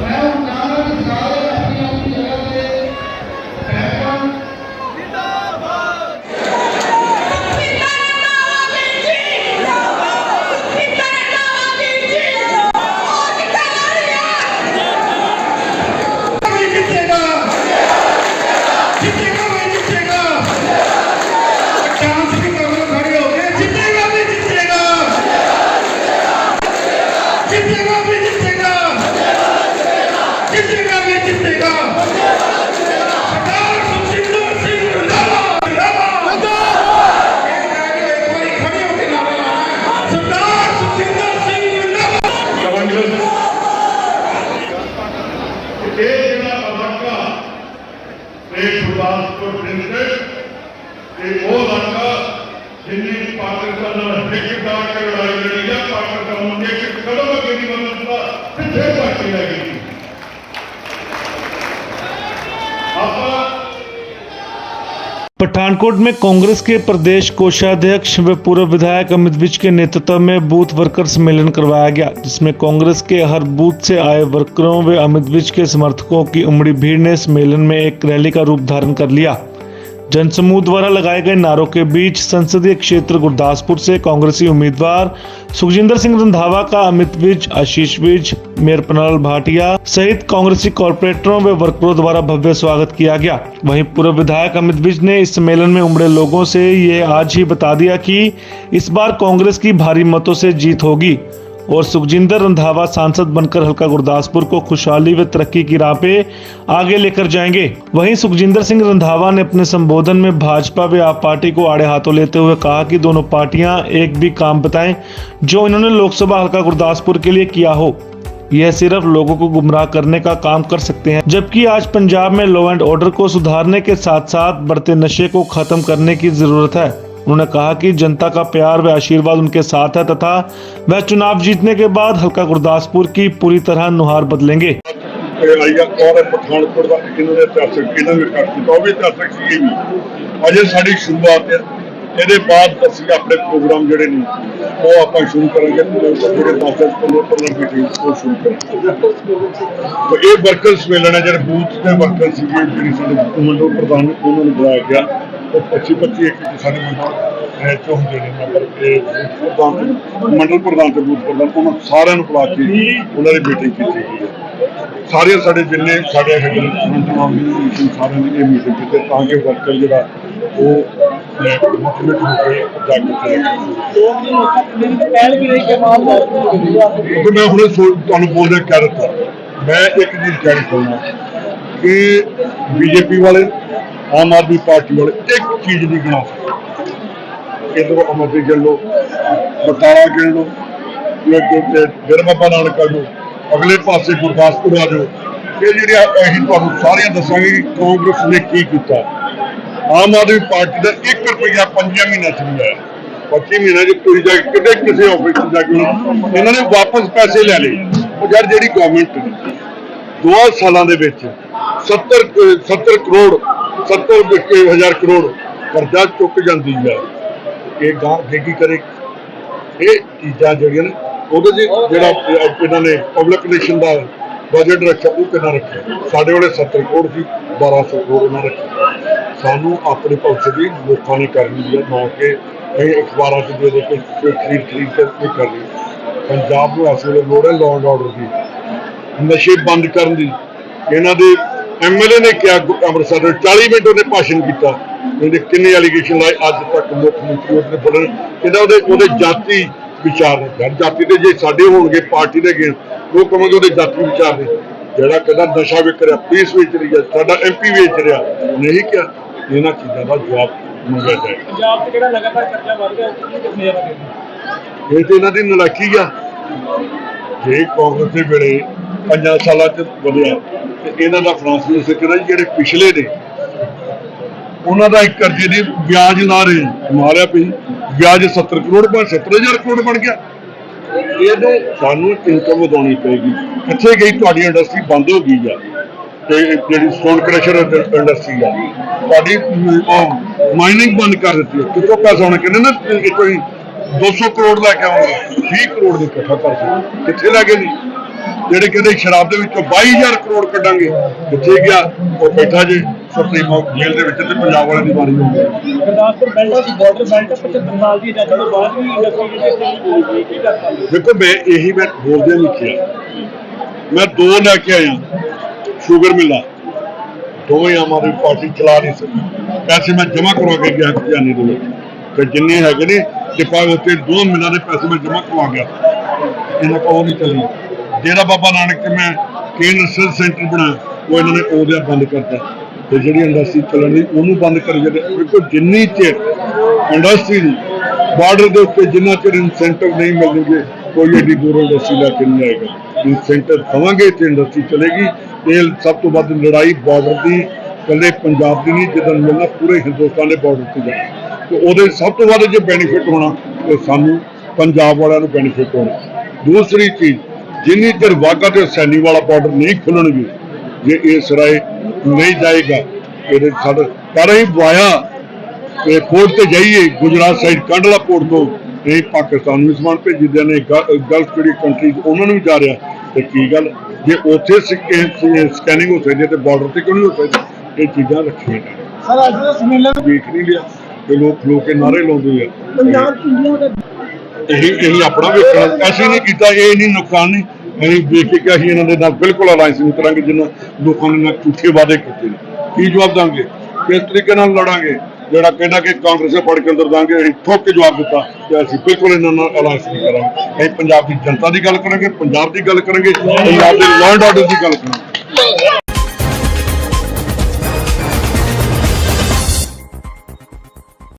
ਮੈਂ ਉਹ ਚਾਹੁੰਦਾ पठानकोट में कांग्रेस के प्रदेश कोषाध्यक्ष व पूर्व विधायक अमित विज के नेतृत्व में बूथ वर्कर सम्मेलन करवाया गया, जिसमें कांग्रेस के हर बूथ से आए वर्करों व अमित विज के समर्थकों की उमड़ी भीड़ ने सम्मेलन में एक रैली का रूप धारण कर लिया। जनसमूह द्वारा लगाए गए नारों के बीच संसदीय क्षेत्र गुरदासपुर से कांग्रेसी उम्मीदवार सुखजिंदर सिंह रंधावा का अमित विज आशीष विज मेयर पनल भाटिया सहित कांग्रेसी कॉरपोरेटरों व वर्करों द्वारा भव्य स्वागत किया गया। वहीं पूर्व विधायक अमित विज ने इस सम्मेलन में उमड़े लोगों से ये आज ही बता दिया कि इस बार कांग्रेस की भारी मतों से जीत होगी। और सुखजिंदर रंधावा सांसद बनकर हल्का गुरदासपुर को खुशहाली व तरक्की की राह पे आगे लेकर जाएँगे। वहीं सुखजिंदर सिंह रंधावा ने अपने संबोधन में भाजपा व आप पार्टी को आड़े हाथों लेते हुए कहा कि दोनों पार्टियाँ एक भी काम बताएँ जो इन्होंने लोकसभा हल्का गुरदासपुर के लिए किया हो। यह सिर्फ़ लोगों को गुमराह करने का काम कर सकते हैं, जबकि आज पंजाब में लॉ एंड ऑर्डर को सुधारने के साथ साथ बढ़ते नशे को खत्म करने की ज़रूरत है। उन्होंने कहा कि जनता का प्यार व आशीर्वाद उनके साथ है तथा वह चुनाव जीतने के बाद हल्का गुरदासपुर की पूरी तरह नुहार बदलेंगे ਇਹ ਆਈ ਆ ਔਰ ਪਠਾਨਕੋਟ ਦਾ ਇਹਨਾਂ ਦੇ ਇਤਿਹਾਸਕ ਇਹਨਾਂ ਨੇ ਕਰ ਦਿੱਤਾ ਉਹ ਵੀ ਇਤਿਹਾਸਕ ਸੀ ਵੀ ਅਜੇ ਸਾਡੀ ਸ਼ੁਰੂਆਤ ਹੈ ਇਹਦੇ ਬਾਅਦ ਅਸੀਂ ਆਪਣੇ ਪ੍ਰੋਗਰਾਮ ਜਿਹੜੇ ਨੇ ਉਹ ਆਪਾਂ ਸ਼ੁਰੂ ਕਰਾਂਗੇ ਜਿਹੜੇ 10 10 15 15 ਮੀਟਿੰਗ ਉਹ ਸ਼ੁਰੂ ਕਰਾਂਗੇ ਤੇ ਇਹ ਵਰਕਰ ਸੰਮੇਲਨ ਹੈ ਜਿਹੜੇ ਬੂਥ ਦੇ ਵਰਕਰ ਸੀਗੇ ਜਿਹੜੀ ਸਾਡੇ ਮੰਡਲ ਪ੍ਰਧਾਨ ਨੇ, ਉਹਨਾਂ ਨੂੰ ਬੁਲਾਇਆ ਗਿਆ ਉਹ 25 25 ਇੱਕ ਸਾਡੇ ਮੰਡਲ ਚੋਂ ਹੁੰਦੇ ਨੇ ਪ੍ਰਧਾਨ ਮੰਡਲ ਪ੍ਰਧਾਨ ਤੇ ਬੂਥ ਪ੍ਰਧਾਨ, ਉਹਨਾਂ ਸਾਰਿਆਂ ਨੂੰ ਬੁਲਾ ਕੇ ਉਹਨਾਂ ਦੀ ਮੀਟਿੰਗ ਕੀਤੀ ਗਈ ਹੈ। ਸਾਰੇ ਸਾਡੇ ਜਿੰਨੇ ਸਾਡੇ ਹੈਗੇ ਨੇ ਮੰਤਰੀਆਂ ਸਾਰਿਆਂ ਦੀ ਇਹ ਮੀਟਿੰਗ ਕੀਤੀ ਤਾਂ ਕਿ ਵਰਕਰ ਜਿਹੜਾ ਉਹ ਮੁਖਮਿਤ ਹੋ ਕੇ ਜਾ ਕੇ ਕਿਉਂਕਿ ਮੈਂ ਹੁਣੇ ਸੋ- ਤੁਹਾਨੂੰ ਬੋਲ ਰਿਹਾ ਕਹਿ ਦਿੱਤਾ। ਮੈਂ ਇੱਕ ਚੀਜ਼ ਕਹਿਣੀ ਚਾਹੁੰਦਾ ਕਿ ਬੀਜੇਪੀ ਵਾਲੇ ਆਮ ਆਦਮੀ ਪਾਰਟੀ ਵਾਲੇ ਇੱਕ ਚੀਜ਼ ਨਹੀਂ ਗਣਾ ਸਕਦੇ। ਇਧਰ ਅਮਰਜੀਤ ਗਿਣ ਲਓ, ਬਟਾਲਾ ਗਿਣ ਲਓ ਫਿਰ ਬਾਬਾ ਨਾਨਕ ਆ ਜਾਓ ਅਗਲੇ ਪਾਸੇ ਗੁਰਦਾਸਪੁਰ ਆ ਜਾਓ। ਇਹ ਜਿਹੜੀਆਂ ਅਸੀਂ ਤੁਹਾਨੂੰ ਸਾਰੀਆਂ ਦੱਸਾਂਗੇ ਕਿ ਕਾਂਗਰਸ ਨੇ ਕੀ ਕੀਤਾ। ਆਮ ਆਦਮੀ ਪਾਰਟੀ ਦਾ 1 ਰੁਪਇਆ ਪੰਜਾਂ ਮਹੀਨਿਆਂ ਚ ਨਹੀਂ ਆਇਆ। 25 ਮਹੀਨਿਆਂ ਚ ਕੋਈ ਜਾ ਕੇ ਕਿਤੇ ਕਿਸੇ ਆਫਿਸ ਚ ਜਾ ਕੇ ਇਹਨਾਂ ਨੇ ਵਾਪਸ ਪੈਸੇ ਲੈ ਲਏ। ਉਹ ਯਾਰ ਜਿਹੜੀ ਗਵਰਨਮੈਂਟ ਦੋ ਸਾਲਾਂ ਦੇ ਵਿੱਚ 70 ਕ- 70 ਕਰੋੜ 70 ਹਜ਼ਾਰ ਕਰੋੜ ਕਰਜ਼ਾ ਚੁੱਕ ਜਾਂਦੀ ਹੈ। ਇਹ ਗਾਂ ਅੱਗੇ ਕਰੇ। ਇਹ ਚੀਜ਼ਾਂ ਜਿਹੜੀਆਂ ਨੇ, ਉਹਦੇ 'ਚ ਜਿਹੜਾ ਇਹਨਾਂ ਨੇ ਪਬਲਿਕ ਰਿਲੇਸ਼ਨ ਦਾ ਬਜਟ ਰੱਖਿਆ, ਉਹ ਕਿੰਨਾ ਰੱਖਿਆ? ਸਾਡੇ ਵਾਲੇ 70 ਕਰੋੜ ਸੀ 1200 ਕਰੋੜ ਇਹਨਾਂ ਰੱਖਿਆ। ਸਾਨੂੰ ਆਪਣੇ ਭਵਿੱਖ ਦੀ ਲੋਕਾਂ ਨੇ ਕਰਨੀ ਹੈ, ਨਾ ਕਿ ਇਹ ਅਖਬਾਰਾਂ 'ਚ ਦੇ ਦੇ ਕੇ ਖਰੀਦ ਖਰੀਦ ਕੇ ਨਹੀਂ ਕਰਨੀ ਪੰਜਾਬ ਨੂੰ ਇਸ ਵੇਲੇ ਲੋੜ ਹੈ ਲਾਅ ਐਂਡ ਆਰਡਰ ਦੀ। ਨਸ਼ੇ ਬੰਦ ਕਰਨ ਦੀ। ਇਹਨਾਂ ਦੇ ਐਮਐਲਏ ਨੇ ਕਿਹਾ ਅੰਮ੍ਰਿਤਸਰ ਦੇ 40 ਮਿੰਟ ਉਹਨੇ ਭਾਸ਼ਣ ਕੀਤਾ। ਉਹਦੇ ਕਿੰਨੇ ਐਲੀਗੇਸ਼ਨ ਲਾਏ ਅੱਜ ਤੱਕ ਮੁੱਖ ਮੰਤਰੀ ਉਹਦੇ ਬੜਨ ਕਹਿੰਦਾ ਉਹਦੇ ਉਹਦੇ ਜਾਤੀ ਵਿਚਾਰ ਨੇ। ਯਾਰ ਜਾਤੀ ਤੇ ਜੇ ਸਾਡੇ ਹੋਣਗੇ ਪਾਰਟੀ ਦੇ ਗਏ ਉਹ ਕਹਾਂਗੇ ਉਹਦੇ ਜਾਤੀ ਵਿਚਾਰ ਨੇ। ਜਿਹੜਾ ਕਹਿੰਦਾ ਨਸ਼ਾ ਵਿਕ ਰਿਹਾ ਪੀਸ ਵੇਚ ਰਹੀ ਹੈ ਸਾਡਾ ਐਮਪੀ ਵੇਚ ਰਿਹਾ। ਨਹੀਂ ਕਿਹਾ। ਇਹਨਾਂ ਚੀਜ਼ਾਂ ਦਾ ਜਵਾਬ ਮੰਗਿਆ ਜਾਏ ਪੰਜਾਬ 'ਚ ਜਿਹੜਾ ਲਗਾਤਾਰ ਕਰਜ਼ਾ ਵੱਧ ਰਿਹਾ ਉਸ ਨੂੰ ਕਿੱਥੇ ਜਾਣਾ ਚਾਹੀਦਾ ਇਹ ਤੇ ਇਹਨਾਂ ਦੀ ਨਲਾਇਕੀ ਆ। ਜੇ ਕਾਂਗਰਸ ਦੇ ਵੇਲੇ ਪੰਜਾਂ ਸਾਲਾਂ ਚ ਵਧਿਆ। ਤੇ ਇਹਨਾਂ ਦਾ ਫਰਾਂਸ ਮਿਨਿਸਟਰ ਕਹਿੰਦਾ ਜਿਹੜੇ ਪਿਛਲੇ ਨੇ, ਉਹਨਾਂ ਦਾ ਇੱਕ ਕਰਜ਼ੇ ਦੀ ਵਿਆਜ ਨਾ ਰਹੇ, ਮਾਰਿਆ ਪਈ। ਵਿਆਜ 70 ਕਰੋੜ ਬਣ 70000 ਕਰੋੜ ਬਣ ਗਿਆ। ਇਹਦੇ ਸਾਨੂੰ ਇਨਕਮ ਵਧਾਉਣੀ ਪਏਗੀ। ਕਿੱਥੇ ਗਈ ਤੁਹਾਡੀ ਇੰਡਸਟਰੀ ਬੰਦ ਹੋ ਗਈ ਆ ਤੇ ਜਿਹੜੀ ਸਟੋਨ ਕ੍ਰਸ਼ਰ ਇੰਡਸਟਰੀ ਆ, ਤੁਹਾਡੀ ਮਾਈਨਿੰਗ ਬੰਦ ਕਰ ਦਿੱਤੀ। ਹੈ ਕਿੱਥੋਂ ਪੈਸਾ ਆਉਣਾ? ਕਹਿੰਦੇ ਨਾ ਇਹ ਕੋਈ 200 ਕਰੋੜ ਲੈ ਕੇ ਆਉਂਗੇ 20 ਕਰੋੜ ਦੇ ਇਕੱਠਾ ਕਰ ਦਿੱਤੇ। ਕਿੱਥੇ ਲੈ ਗਏ ਨਹੀਂ ਜਿਹੜੇ ਕਹਿੰਦੇ ਸ਼ਰਾਬ ਦੇ ਵਿੱਚੋਂ 22000 ਕਰੋੜ ਕੱਢਾਂਗੇ ਕਿੱਥੇ ਗਿਆ? ਉਹ ਬੈਠਾ ਜੇ ਸੁਪਰੀਮ ਜੇਲ੍ਹ ਦੇ ਵਿੱਚ ਤੇ ਪੰਜਾਬ ਵਾਲਿਆਂ ਦੀ ਵਾਰੀ ਹੋ। ਗਈ ਗੁਰਦਾਸਪੁਰ ਬੈਲਟ ਦੀ ਬਾਰਡਰ ਬੈਲਟ 75 ਸਾਲ ਦੀ ਆਜ਼ਾਦੀ ਤੋਂ ਬਾਅਦ ਵੀ ਇੰਡਸਟਰੀ ਜਿਹੜੀ ਕੀ ਕਰ ਪਾਉਂਦੀ ਦੇਖੋ ਮੈਂ ਇਹੀ ਮੈਂ ਬੋਲਦਿਆਂ ਨਹੀਂ ਕਿਹਾ। ਮੈਂ ਦੋ ਲੈ ਕੇ ਆਇਆ ਸ਼ੂਗਰ ਮਿਲਾ। ਦੋਵੇਂ ਆਮ ਆਦਮੀ ਪਾਰਟੀ ਚਲਾ ਨਹੀਂ ਸਕੀ। ਪੈਸੇ ਮੈਂ ਜਮ੍ਹਾਂ ਕਰਵਾ ਕੇ ਗਿਆ ਖਜ਼ਾਨੇ ਦੇ ਵਿੱਚ। ਤੇ ਜਿੰਨੇ ਹੈਗੇ ਨੇ ਟਿਪਾ ਉੱਤੇ ਦੋ ਮਿਲਾਂ ਦੇ ਪੈਸੇ ਮੈਂ ਜਮ੍ਹਾਂ ਕਰਵਾ ਗਿਆ। ਇਹਨਾਂ ਕੋਲ ਨਹੀਂ ਚੱਲੀ। ਜਿਹੜਾ ਬਾਬਾ ਨਾਨਕ ਤੇ ਮੈਂ ਕੇਂਦਰ ਰਿਸਰਚ ਸੈਂਟਰ ਬਣਾਇਆ, ਉਹ ਇਹਨਾਂ ਨੇ ਉਹਦੇ ਬੰਦ ਕਰਤਾ। ਤੇ ਜਿਹੜੀ ਇੰਡਸਟਰੀ ਚੱਲਣ ਦੀ, ਉਹਨੂੰ ਬੰਦ ਕਰ ਜਿਹੜੇ ਦੇਖੋ, ਜਿੰਨੀ ਚਿਰ ਇੰਡਸਟਰੀ ਦੀ ਬਾਰਡਰ ਦੇ ਉੱਤੇ ਜਿੰਨਾ ਚਿਰ ਇਨਸੈਂਟਿਵ ਨਹੀਂ ਮਿਲਣਗੇ, ਕੋਈ ਏਡੀ ਦੂਰੋਂ ਇੰਡਸਟਰੀ ਲੈ ਕੇ ਨਹੀਂ ਆਏਗਾ। ਇਨਸੈਂਟਿਵ ਦਵਾਂਗੇ ਤੇ ਇੰਡਸਟਰੀ ਚਲੇਗੀ। ਇਹ ਸਭ ਤੋਂ ਵੱਧ ਲੜਾਈ ਬਾਰਡਰ ਦੀ, ਇਕੱਲੇ ਪੰਜਾਬ ਦੀ ਨਹੀਂ, ਜਦੋਂ ਮਿਲਣਾ ਪੂਰੇ ਹਿੰਦੁਸਤਾਨ ਦੇ ਬਾਰਡਰ ਤੇ ਜਾਣਾ। ਤੇ ਉਹਦੇ ਸਭ ਤੋਂ ਵੱਧ ਜੇ ਬੈਨੀਫਿਟ ਹੋਣਾ, ਤੇ ਸਾਨੂੰ ਪੰਜਾਬ ਵਾਲਿਆਂ ਨੂੰ ਬੈਨੀਫਿਟ ਹੋਣਾ। ਦੂਸਰੀ ਚੀਜ਼ ਜਿੰਨੀ ਚਿਰ ਵਾਗਾ ਤੇ ਸੈਣੀ ਵਾਲਾ ਬਾਰਡਰ ਨਹੀਂ ਖੁੱਲਣਗੇ ਜੇ ਇਹ ਸਰਾਏ ਨਹੀਂ ਜਾਏਗਾ ਇਹਦੇ ਸਾਡਾ ਕਰ ਹੀ ਵਾਇਆ। ਤੇ ਪੋਰਟ ਤੇ ਜਾਈਏ ਗੁਜਰਾਤ ਸਾਈਡ ਕੰਡਲਾ ਪੋਰਟ ਤੋਂ ਇਹ ਪਾਕਿਸਤਾਨ ਨੂੰ ਸਮਾਨ ਭੇਜੀਦੇ ਨੇ ਗਲਫ ਜਿਹੜੀ ਕੰਟਰੀ ਉਹਨਾਂ ਨੂੰ ਵੀ ਜਾ ਰਿਹਾ। ਤੇ ਕੀ ਗੱਲ ਜੇ ਉੱਥੇ ਸਕੈਨਿੰਗ ਹੋ ਸਕਦੀ ਹੈ ਤੇ ਬਾਰਡਰ ਤੇ ਕਿਉਂ ਨਹੀਂ ਹੋ ਸਕਦੀ ਇਹ ਚੀਜ਼ਾਂ ਰੱਖੀਆਂ ਨੇ ਸਰ ਅੱਜ ਦਾ ਸੰਮੇਲਨ ਵੇਖ ਨਹੀਂ ਲਿਆ। ਤੇ ਲੋਕ ਖਲੋ ਕੇ ਨਾਰੇ ਲਾਉਂਦੇ ਆ। ਪੰਜਾਬ ਇੰਡੀਆ ਦਾ ਇਹੀ ਇਹੀ ਆਪਣਾ ਵੇਖਣਾ। ਅਸੀਂ ਨਹੀਂ ਕੀਤਾ, ਇਹ ਨਹੀਂ ਨੁਕਸਾਨ ਨਹੀਂ। ਅਸੀਂ ਵੇਖ ਕੇ ਕਿ ਅਸੀਂ ਇਹਨਾਂ ਦੇ ਨਾਲ ਬਿਲਕੁਲ ਅਲਾਈਅੰਸ ਨਹੀਂ ਕਰਾਂਗੇ, ਜਿੰਨਾ ਲੋਕਾਂ ਨੇ ਝੂਠੇ ਵਾਅਦੇ ਕੀਤੇ। ਨੇ ਕੀ ਜਵਾਬ ਦਾਂਗੇ? ਕਿਸ ਤਰੀਕੇ ਨਾਲ ਲੜਾਂਗੇ? ਜਿਹੜਾ ਕਹਿੰਦਾ ਕਿ ਕਾਂਗਰਸੇ ਫੜ ਕੇ ਅੰਦਰ ਦਾਂਗੇ, ਅਸੀਂ ਠੋਕ ਕੇ ਜਵਾਬ ਦਿੱਤਾ ਕਿ ਅਸੀਂ ਬਿਲਕੁਲ ਇਹਨਾਂ ਨਾਲ ਅਲਾਈਅੰਸ ਨਹੀਂ ਕਰਾਂਗੇ। ਅਸੀਂ ਪੰਜਾਬ ਦੀ ਜਨਤਾ ਦੀ ਗੱਲ ਕਰਾਂਗੇ, ਪੰਜਾਬ ਦੀ ਗੱਲ ਕਰਾਂਗੇ, ਪੰਜਾਬ ਦੇ ਲਾਅ ਐਂਡ ਆਰਡਰ ਦੀ ਗੱਲ ਕਰਾਂਗੇ।